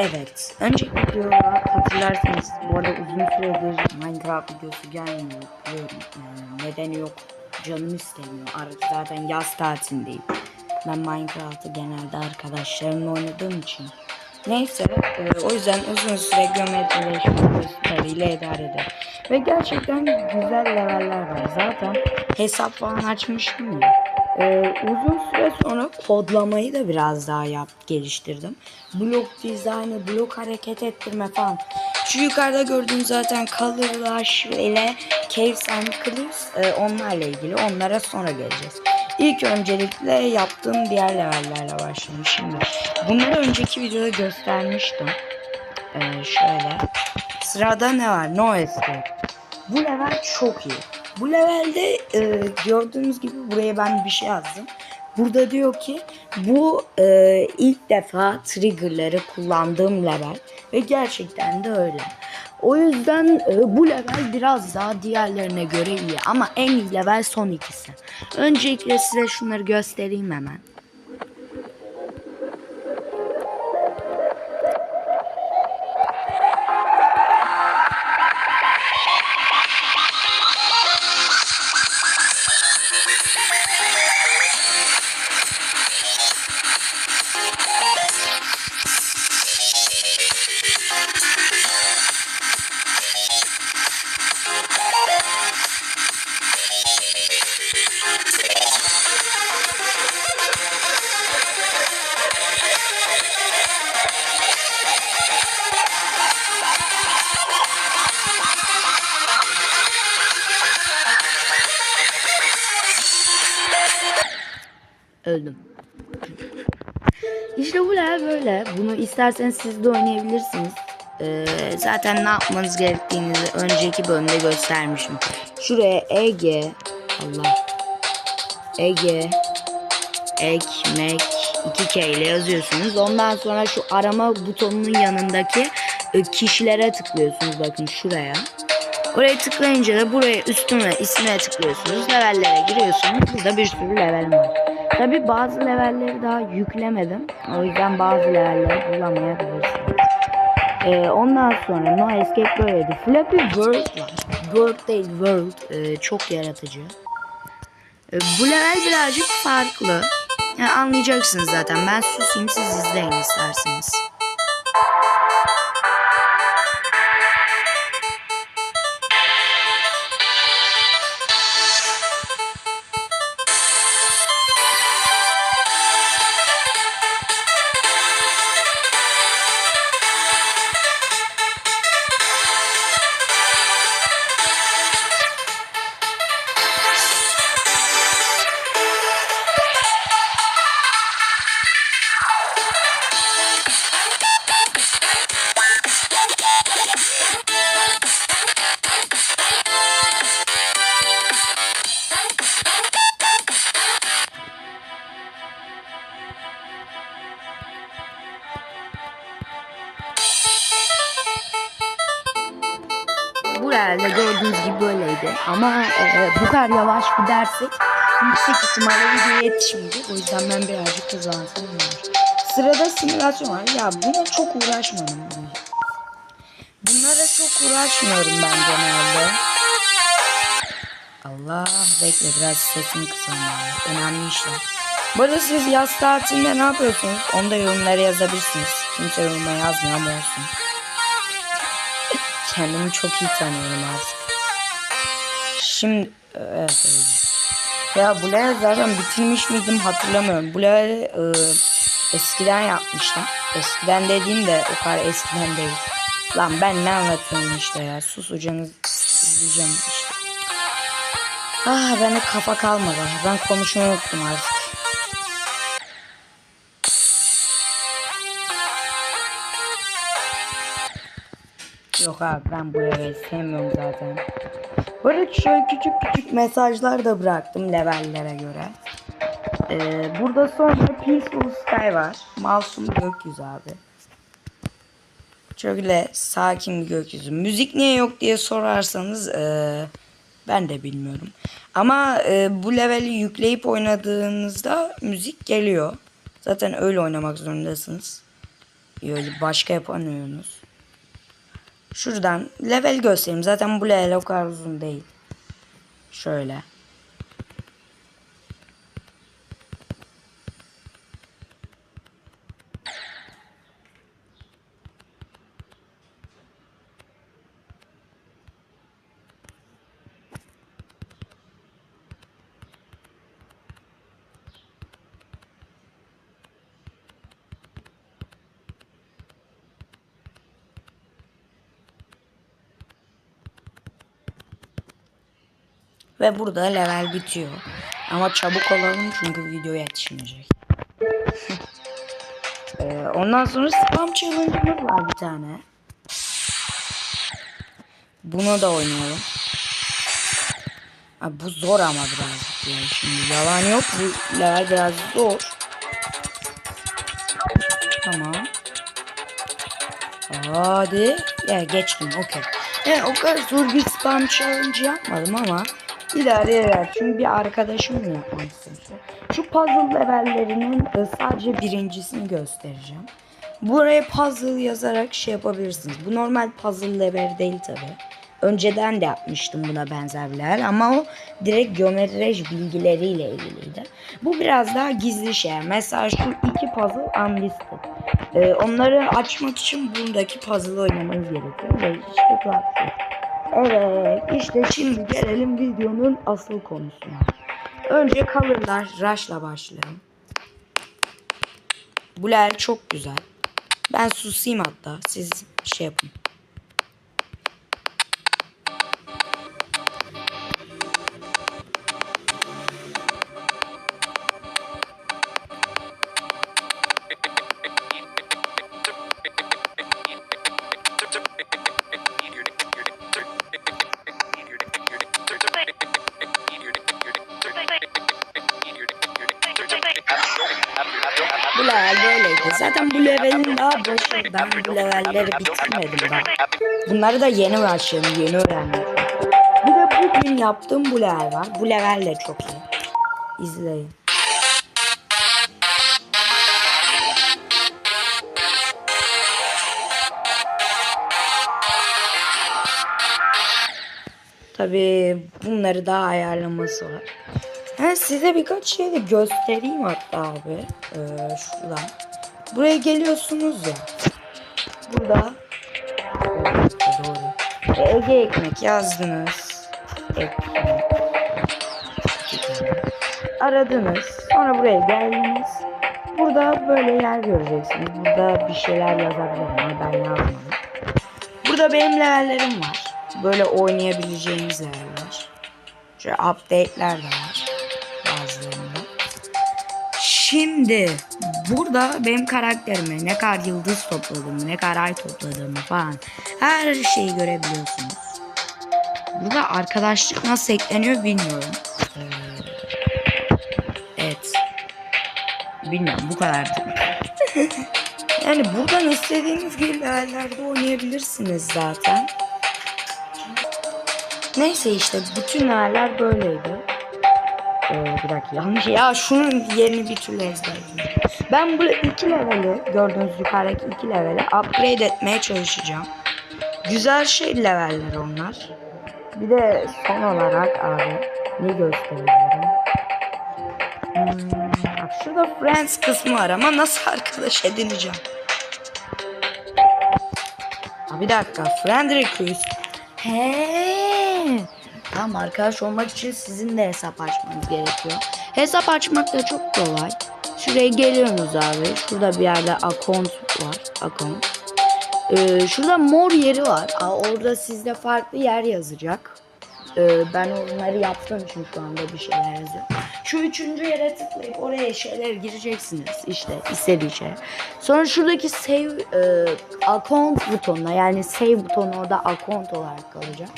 Evet. Önceki videoda hatırlarsanız bu arada uzun süredir Minecraft videosu gelmiyor. Yani nedeni yok. Canım istemiyor. Artık zaten yaz tatilindeyim. Ben Minecraft'ı genelde arkadaşlarımla oynadığım için. Neyse e, o yüzden uzun süre geometrileşme videolarıyla idare eder. Ve gerçekten güzel leveller var. Zaten hesap falan açmıştım ya. Ee, uzun süre sonra kodlamayı da biraz daha yap, geliştirdim. Blok dizaynı, blok hareket ettirme falan. Şu yukarıda gördüğünüz zaten Colorlash ile Caves and Cliffs e, onlarla ilgili. Onlara sonra geleceğiz. İlk öncelikle yaptığım diğer levellerle başlayayım. Şimdi bunları önceki videoda göstermiştim. Ee, şöyle. Sırada ne var? No Escape. Bu level çok iyi. Bu levelde e, gördüğünüz gibi buraya ben bir şey yazdım. Burada diyor ki bu e, ilk defa triggerları kullandığım level ve gerçekten de öyle. O yüzden e, bu level biraz daha diğerlerine göre iyi ama en iyi level son ikisi. Öncelikle size şunları göstereyim hemen. Öldüm. İşte bu böyle. Bunu isterseniz siz de oynayabilirsiniz. Ee, zaten ne yapmanız gerektiğini önceki bölümde göstermişim. Şuraya EG Allah Ege ekmek 2K ile yazıyorsunuz. Ondan sonra şu arama butonunun yanındaki e, kişilere tıklıyorsunuz. Bakın şuraya. Oraya tıklayınca da buraya üstüne ismine tıklıyorsunuz. Levellere giriyorsunuz. Burada bir sürü level var. Tabi bazı levelleri daha yüklemedim. O yüzden bazı levelleri bulamayabilirsiniz. Ee, ondan sonra No Escape böyleydi. Flappy World var. World değil World. Ee, çok yaratıcı. Ee, bu level birazcık farklı. Yani anlayacaksınız zaten. Ben susayım siz izleyin isterseniz. Ama e, bu kadar yavaş gidersek yüksek ihtimalle videoya yetişmeyecek. O yüzden ben birazcık hızlansam olur. Sırada simülasyon var. Ya buna çok uğraşmadım. Bunlara çok uğraşmıyorum ben genelde. Allah bekle biraz sesini kısayım ya. Önemli işler. Bu arada siz yaz tatilinde ne yapıyorsunuz? Onu da yorumlara yazabilirsiniz. Kimse yoruma yazmıyor ama olsun. Kendimi çok iyi tanıyorum artık. Şimdi evet öyle. Ya level zaten bitirmiş miydim hatırlamıyorum. Level e, eskiden yapmışlar. Eskiden dediğim de o kadar eskiden değil. Lan ben ne anlatıyorum işte ya. Sus hocanız izleyeceğim işte. Ah bende kafa kalmadı. Ben konuşmayı unuttum artık. Yok abi ben bu leveli sevmiyorum zaten. Arada şöyle küçük küçük mesajlar da bıraktım levellere göre. Ee, burada sonra Peaceful Sky var. Masum gökyüzü abi. Şöyle sakin bir gökyüzü. Müzik niye yok diye sorarsanız ee, ben de bilmiyorum. Ama ee, bu leveli yükleyip oynadığınızda müzik geliyor. Zaten öyle oynamak zorundasınız. Öyle başka yapamıyorsunuz. Şuradan level göstereyim. Zaten bu level o kadar uzun değil. Şöyle. Ve burada level bitiyor. Ama çabuk olalım çünkü video yetişmeyecek. Ee, ondan sonra spam challenge'ımız var bir tane. Bunu da oynayalım. Abi bu zor ama birazcık ya. Şimdi yalan yok. Bu level biraz zor. Tamam. Hadi. Ya geçtim. Okey. Yani o kadar zor bir spam challenge yapmadım ama ileride yer. Çünkü bir arkadaşım yapmak istemişti. Şu puzzle levellerinin e, sadece birincisini göstereceğim. Buraya puzzle yazarak şey yapabilirsiniz. Bu normal puzzle level değil tabi. Önceden de yapmıştım buna benzer level ama o direkt geometri bilgileriyle ilgiliydi. Bu biraz daha gizli şey. Mesela şu iki puzzle unlisted. Ee, onları açmak için buradaki puzzle oynamanız gerekiyor. Ve işte platform. Evet işte şimdi gelelim videonun asıl konusuna. Önce colorlar rush'la başlayalım. Bu level çok güzel. Ben susayım hatta siz şey yapın. Başı. Ben bu levelleri bitirmedim daha. Bunları da yeni başladım. Yeni öğrendim. Bir de bugün yaptığım bu level var. Bu level de çok iyi. İzleyin. Tabii bunları daha ayarlaması var. Ha, size birkaç şey de göstereyim hatta abi. Ee, şuradan. Buraya geliyorsunuz ya. Burada doğru. Ee, Ege ekmek yazdınız. Ekmek. Aradınız. Sonra buraya geldiniz. Burada böyle yer göreceksiniz. Burada bir şeyler yazabilirim ama ben yazmadım. Burada benim levellerim var. Böyle oynayabileceğiniz leveller. Şöyle update'ler de var bazılarında. Şimdi burada benim karakterime ne kadar yıldız topladığımı, ne kadar ay topladığımı falan her şeyi görebiliyorsunuz. Burada arkadaşlık nasıl ekleniyor bilmiyorum. Ee, evet. Bilmiyorum bu kadar. yani buradan istediğiniz gibi yerlerde oynayabilirsiniz zaten. Neyse işte bütün leveller böyleydi. Ee, bir dakika yanlış. Ya şunun yerini bir türlü ezberledim. Ben bu iki leveli gördüğünüz yukarıdaki iki leveli upgrade etmeye çalışacağım. Güzel şey leveller onlar. Bir de son olarak abi ne gösterebilirim? Hmm, şurada friends kısmı var ama nasıl arkadaş edineceğim? Bir dakika friend request. He. Tamam arkadaş olmak için sizin de hesap açmanız gerekiyor. Hesap açmak da çok kolay. Şuraya geliyorsunuz abi. Şurada bir yerde account var. Account. Ee, şurada mor yeri var. Aa, orada sizde farklı yer yazacak. Ee, ben onları yaptığım için şu anda bir şeyler yazıyor. Şu üçüncü yere tıklayıp oraya şeyler gireceksiniz. İşte istediği şey. Sonra şuradaki save e, account butonuna yani save butonu orada account olarak kalacak.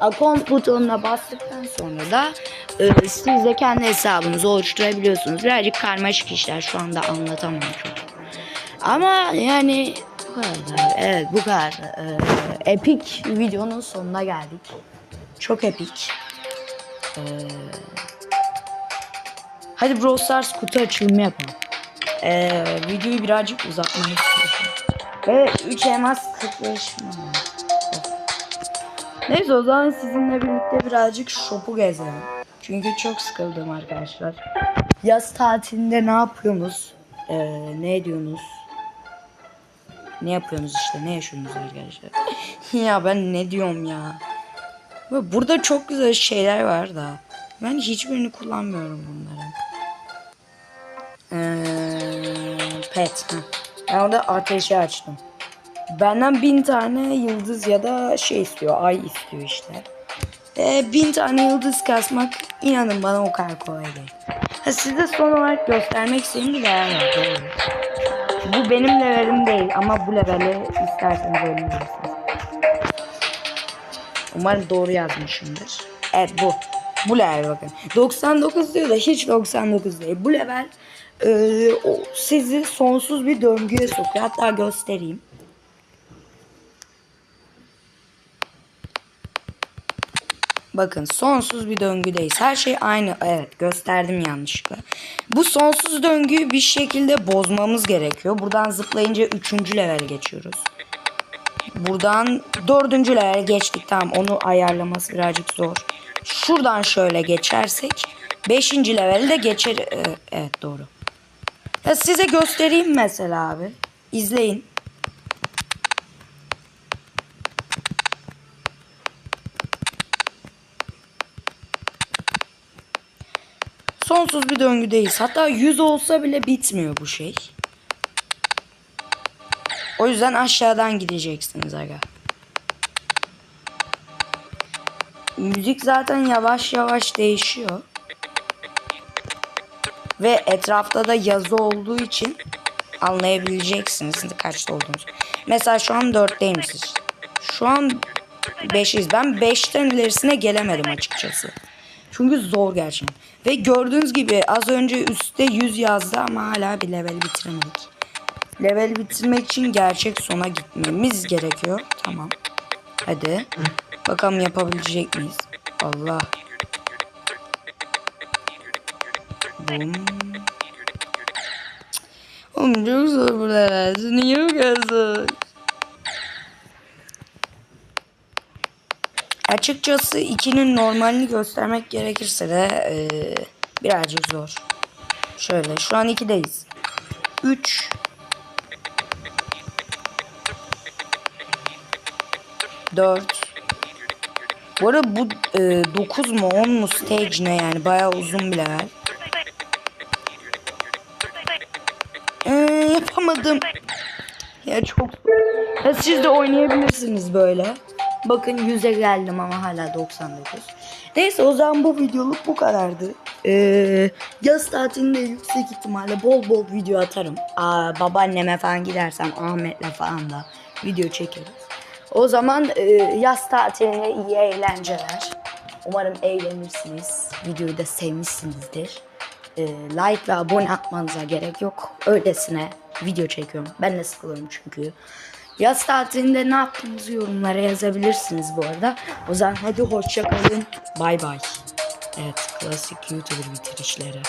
Account butonuna bastıktan sonra da e, siz de kendi hesabınızı oluşturabiliyorsunuz. Birazcık karmaşık işler şu anda anlatamam çok. Ama yani bu kadar. Evet bu kadar. Ee, epik videonun sonuna geldik. Çok epik. Ee, hadi Brawl Stars kutu açılımı yapalım. Ee, videoyu birazcık uzatmaya çalışıyorum. Ve 3 elmas 45 mi? Neyse o zaman sizinle birlikte birazcık shop'u gezelim. Çünkü çok sıkıldım arkadaşlar. Yaz tatilinde ne yapıyorsunuz? Ee, ne ediyorsunuz? Ne yapıyorsunuz işte? Ne yaşıyorsunuz arkadaşlar? ya ben ne diyorum ya? Burada çok güzel şeyler var da. Ben hiçbirini kullanmıyorum bunların. Ee, pet. Ben orada ateşi açtım. Benden bin tane yıldız ya da şey istiyor. Ay istiyor işte. Ee, bin tane yıldız kasmak inanın bana o kadar kolay değil. Ha, size son olarak göstermek istediğim bir değer var. Bu benim levelim değil ama bu leveli isterseniz oynayabilirsiniz. Umarım doğru yazmışımdır. Evet bu. Bu level bakın. 99 diyor da hiç 99 değil. Bu level e, o, sizi sonsuz bir döngüye sokuyor. Hatta göstereyim. Bakın sonsuz bir döngüdeyiz. Her şey aynı. Evet gösterdim yanlışlıkla. Bu sonsuz döngüyü bir şekilde bozmamız gerekiyor. Buradan zıplayınca 3. level geçiyoruz. Buradan dördüncü level geçtik. Tamam onu ayarlaması birazcık zor. Şuradan şöyle geçersek beşinci leveli de geçer. Ee, evet doğru. Ya size göstereyim mesela abi. İzleyin. Sonsuz bir döngüdeyiz. Hatta 100 olsa bile bitmiyor bu şey. O yüzden aşağıdan gideceksiniz aga. Müzik zaten yavaş yavaş değişiyor. Ve etrafta da yazı olduğu için anlayabileceksiniz kaçta olduğunuzu. Mesela şu an 4'teyim siz. Şu an 5'iz. Ben 5'ten ilerisine gelemedim açıkçası. Çünkü zor gerçekten. Ve gördüğünüz gibi az önce üstte 100 yazdı ama hala bir level bitiremedik. Level bitirmek için gerçek sona gitmemiz gerekiyor. Tamam. Hadi. Bakalım yapabilecek miyiz? Allah. Bum. Oğlum çok zor burada. Niye bu kadar zor? Açıkçası 2'nin normalini göstermek gerekirse de eee, birazcık zor. Şöyle şu an 2'deyiz. 3 4 Bu arada bu e, 9 mu 10 mu stage ne yani bayağı uzun bir level. Ee, yapamadım. Ya çok ya siz de oynayabilirsiniz böyle. Bakın 100'e geldim ama hala 99. Neyse o zaman bu videoluk bu kadardı. Ee, yaz tatilinde yüksek ihtimalle bol bol video atarım. Aa, babaanneme falan gidersem Ahmet'le falan da video çekeriz. O zaman e, yaz tatiline iyi eğlenceler. Umarım eğlenirsiniz. Videoyu da sevmişsinizdir. E, like ve abone atmanıza gerek yok. Öylesine video çekiyorum. Ben de sıkılıyorum çünkü. Yaz tatilinde ne yaptığınızı yorumlara yazabilirsiniz bu arada. O zaman hadi hoşça kalın. Bay bay. Evet klasik YouTuber bitirişleri.